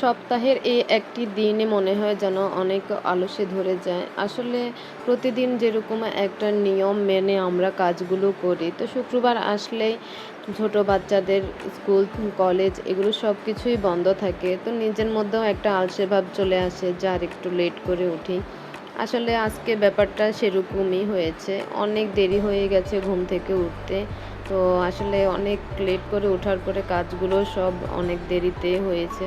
সপ্তাহের এই একটি দিনে মনে হয় যেন অনেক আলসে ধরে যায়। আসলে প্রতিদিন যেরকম একটা নিয়ম মেনে আমরা কাজগুলো করি, তো শুক্রবার আসলেই ছোট বাচ্চাদের স্কুল, কলেজ এগুলো সব কিছুই বন্ধ থাকে, তো নিজের মধ্যেও একটা আলসে ভাব চলে আসে যে আর একটু লেট করে উঠি। আসলে আজকে ব্যাপারটা সেরকমই হয়েছে। অনেক দেরি হয়ে গেছে ঘুম থেকে উঠতে, তো আসলে অনেক লেট করে ওঠার পরে কাজগুলো সব অনেক দেরিতে হয়েছে।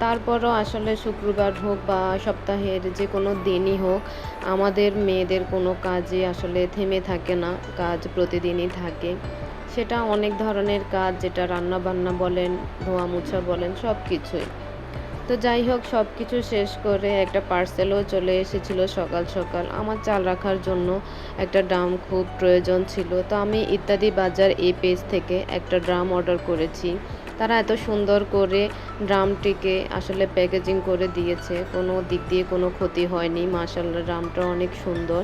তারপরও আসলে শুক্রবার হোক বা সপ্তাহের যে কোনো দিনই হোক, আমাদের মেয়েদের কোনো কাজই আসলে থেমে থাকে না, কাজ প্রতিদিনই থাকে। সেটা অনেক ধরনের কাজ, যেটা রান্না বান্না বলেন ধোয়া মোছা বলেন সব কিছুই তো যাই হোক সব কিছু শেষ করে একটা পার্সেলও চলে এসেছিল সকাল সকাল। আমার চাল রাখার জন্য একটা ড্রাম খুব প্রয়োজন ছিল। তো আমি ইত্যাদি বাজার এই পেজ থেকে একটা ড্রাম অর্ডার করেছি। তারা এত সুন্দর করে ড্রামটিকে আসলে প্যাকেজিং করে দিয়েছে। কোনো দিক দিয়ে কোনো ক্ষতি হয়নি। মাসাল্লাহ ড্রামটা অনেক সুন্দর।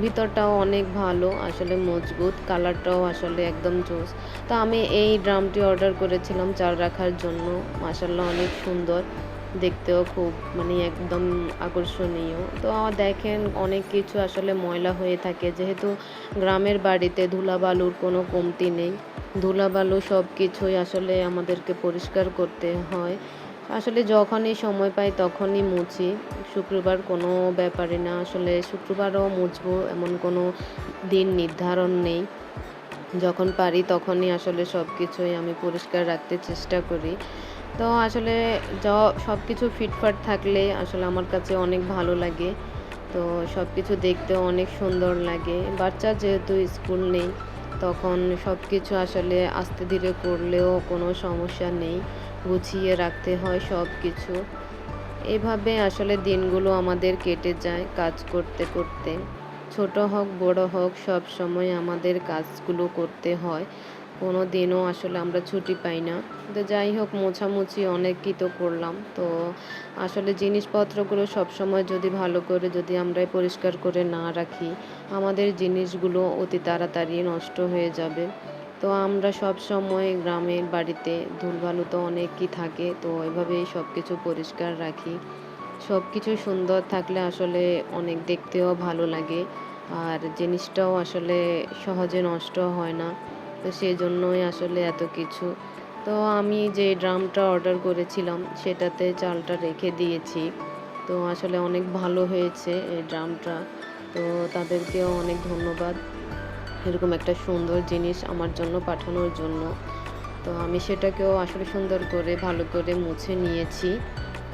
ভিতরটাও অনেক ভালো, আসলে মজবুত, কালারটাও আসলে একদম জোস। তো আমি এই ড্রামটি অর্ডার করেছিলাম চাল রাখার জন্য। মাসাল্লাহ অনেক সুন্দর। দেখতেও খুব মানে একদম আকর্ষণীয়। তো দেখেন অনেক কিছু আসলে ময়লা হয়ে থাকে। যেহেতু গ্রামের বাড়িতে ধুলাবালুর কোনো কমতি নেই, ধুলাবালু সব কিছুই আসলে আমাদেরকে পরিষ্কার করতে হয়। আসলে যখনই সময় পাই তখনই মুছি। শুক্রবার কোনো ব্যাপারে না, আসলে শুক্রবারও মুছবো এমন কোনো দিন নির্ধারণ নেই। যখন পারি তখনই আসলে সব কিছুই আমি পরিষ্কার রাখতে চেষ্টা করি। তো আসলে য সব কিছু ফিটফাট থাকলে আসলে আমার কাছে অনেক ভালো লাগে। তো সব কিছু দেখতেও অনেক সুন্দর লাগে। বাচ্চা যেহেতু স্কুল নেই, তখন সব কিছু আসলে আস্তে ধীরে করলেও কোনো সমস্যা নেই। গুছিয়ে রাখতে হয় সব কিছু এভাবে আসলে দিনগুলো আমাদের কেটে যায় কাজ করতে করতে। ছোট হোক, বড় হোক সব সময় আমাদের কাজগুলো করতে হয়। কোনো দিনও আসলে আমরা ছুটি পাই না। তো যাই হোক, মোছামুছি অনেকই তো করলাম। তো আসলে জিনিসপত্রগুলো সব সময় যদি ভালো করে যদি আমরা পরিষ্কার করে না রাখি, আমাদের জিনিসগুলো অতি তাড়াতাড়ি নষ্ট হয়ে যাবে। তো আমরা সব সময় গ্রামের বাড়িতে ধুলবালু তো অনেকই থাকে, তো এভাবেই সব কিছু পরিষ্কার রাখি। সব কিছু সুন্দর থাকলে আসলে অনেক দেখতেও ভালো লাগে। আর জিনিসটাও আসলে সহজে নষ্ট হয় না। তো সেই জন্যই আসলে এত কিছু। তো আমি যে ড্রামটা অর্ডার করেছিলাম, সেটাতে চালটা রেখে দিয়েছি। তো আসলে অনেক ভালো হয়েছে এই ড্রামটা। তো তাদেরকেও অনেক ধন্যবাদ। এরকম একটা সুন্দর জিনিস আমার জন্য পাঠানোর জন্য। তো আমি সেটাকেও আসলে সুন্দর করে, ভালো করে মুছে নিয়েছি।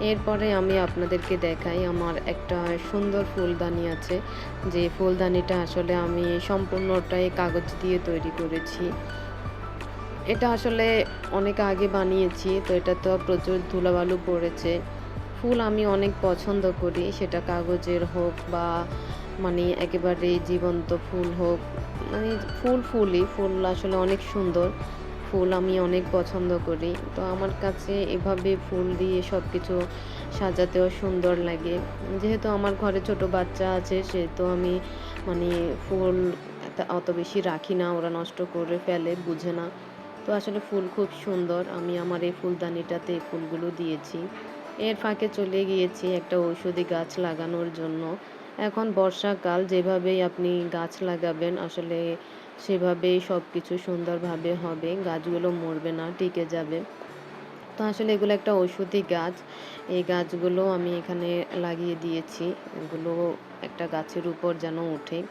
এরপরে আমি আপনাদেরকে দেখাই আমার একটা সুন্দর ফুলদানি আছে। যে ফুলদানিটা আসলে আমি সম্পূর্ণটাই কাগজ দিয়ে তৈরি করেছি। এটা আসলে অনেক আগে বানিয়েছি, তো এটা তো প্রচুর ধুলাবালু পড়েছে। ফুল আমি অনেক পছন্দ করি, সেটা কাগজের হোক বা মানে একেবারে জীবন্ত ফুল হোক। মানে ফুল ফুলই, ফুল আসলে অনেক সুন্দর। ফুল আমি অনেক পছন্দ করি। তো আমার কাছে এভাবে ফুল দিয়ে সব কিছু সাজাতেও সুন্দর লাগে। যেহেতু আমার ঘরে ছোট বাচ্চা আছে, সেহেতু আমি মানে ফুল অত বেশি রাখি না, ওরা নষ্ট করে ফেলে, বুঝে না। তো আসলে ফুল খুব সুন্দর, আমি আমার এই ফুলদানিটাতে ফুলগুলো দিয়েছি। এর ফাঁকে চলে গিয়েছি একটা ঔষধি গাছ লাগানোর জন্য। এখন বর্ষাকাল, যেভাবেই আপনি গাছ লাগাবেন, আসলে সেভাবেই সব কিছু সুন্দরভাবে হবে, গাছগুলো মরবে না, টিকে যাবে। তো আসলে এগুলো একটা ঔষধি গাছ। এই গাছগুলো আমি এখানে লাগিয়ে দিয়েছি। এগুলো একটা গাছের উপর যেন ওঠে।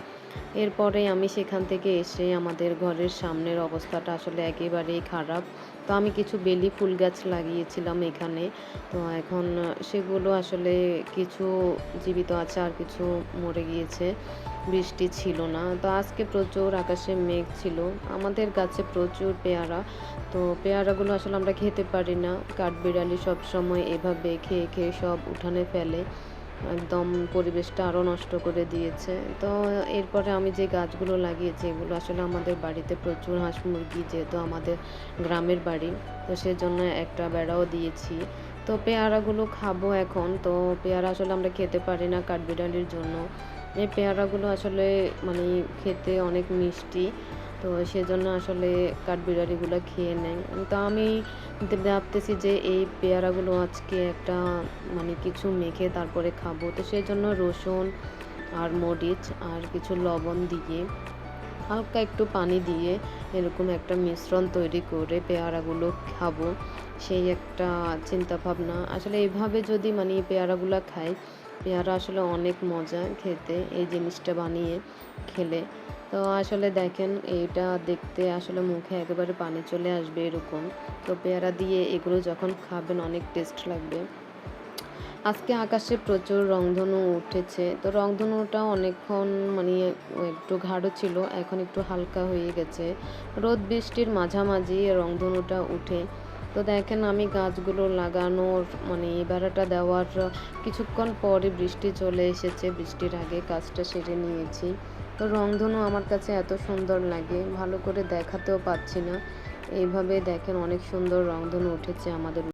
এরপরে আমি সেখান থেকে এসে আমাদের ঘরের সামনের অবস্থাটা আসলে একেবারেই খারাপ। তো আমি কিছু বেলি ফুল গাছ লাগিয়েছিলাম এখানে। তো এখন সেগুলো আসলে কিছু জীবিত আছে আর কিছু মরে গিয়েছে। বৃষ্টি ছিল না। তো আজকে প্রচুর আকাশে মেঘ ছিল। আমাদের গাছে প্রচুর পেয়ারা। তো পেয়ারাগুলো আসলে আমরা খেতে পারি না। কাঠবিড়ালি সব সময় এভাবে খেয়ে খেয়ে সব উঠানে ফেলে। একদম পরিবেশটা আরও নষ্ট করে দিয়েছে। তো এরপরে আমি যে গাছগুলো লাগিয়েছি, এগুলো আসলে আমাদের বাড়িতে প্রচুর হাঁস মুরগি যেহেতু আমাদের গ্রামের বাড়ি, তো সেজন্য একটা বেড়াও দিয়েছি। তো পেয়ারাগুলো খাব এখন। তো পেয়ারা আসলে আমরা খেতে পারি না কাঠবিড়ালির জন্য। এই পেয়ারাগুলো আসলে মানে খেতে অনেক মিষ্টি। তো সেজন্য আসলে কাঠবিড়ালিগুলো খেয়ে নেয়। তো আমি ভাবতেছি যে এই পেয়ারাগুলো আজকে একটা মানে কিছু মেখে তারপরে খাব। তো সেই জন্য রসুন আর মরিচ আর কিছু লবণ দিয়ে হালকা একটু পানি দিয়ে এরকম একটা মিশ্রণ তৈরি করে পেয়ারাগুলো খাব। সেই একটা চিন্তা ভাবনা আসলে এইভাবে যদি মানে পেয়ারাগুলো খাই, পেয়ারা আসলে অনেক মজা খেতে এই জিনিসটা বানিয়ে খেলে। তো আসলে দেখেন এইটা দেখতে আসলে মুখে একেবারে পানি চলে আসবে এরকম। তো পেয়ারা দিয়ে এগুলো যখন খাবেন, অনেক টেস্ট লাগবে। আজকে আকাশে প্রচুর রংধনু উঠেছে। তো রংধনুটা অনেকক্ষণ মানে একটু গাঢ় ছিল, এখন একটু হালকা হয়ে গেছে। রোদ বৃষ্টির মাঝামাঝি রংধনুটা উঠে। তো দেখেন, আমি গাছগুলো লাগানোর মানে বেড়াটা দেওয়ার কিছুক্ষণ পরে বৃষ্টি চলে এসেছে। বৃষ্টির আগে কাজটা সেরে নিয়েছি। তো রংধনু আমার কাছে এত সুন্দর লাগে, ভালো করে দেখাতেও পাচ্ছি না। এইভাবে দেখেন অনেক সুন্দর রংধনু উঠেছে আমাদের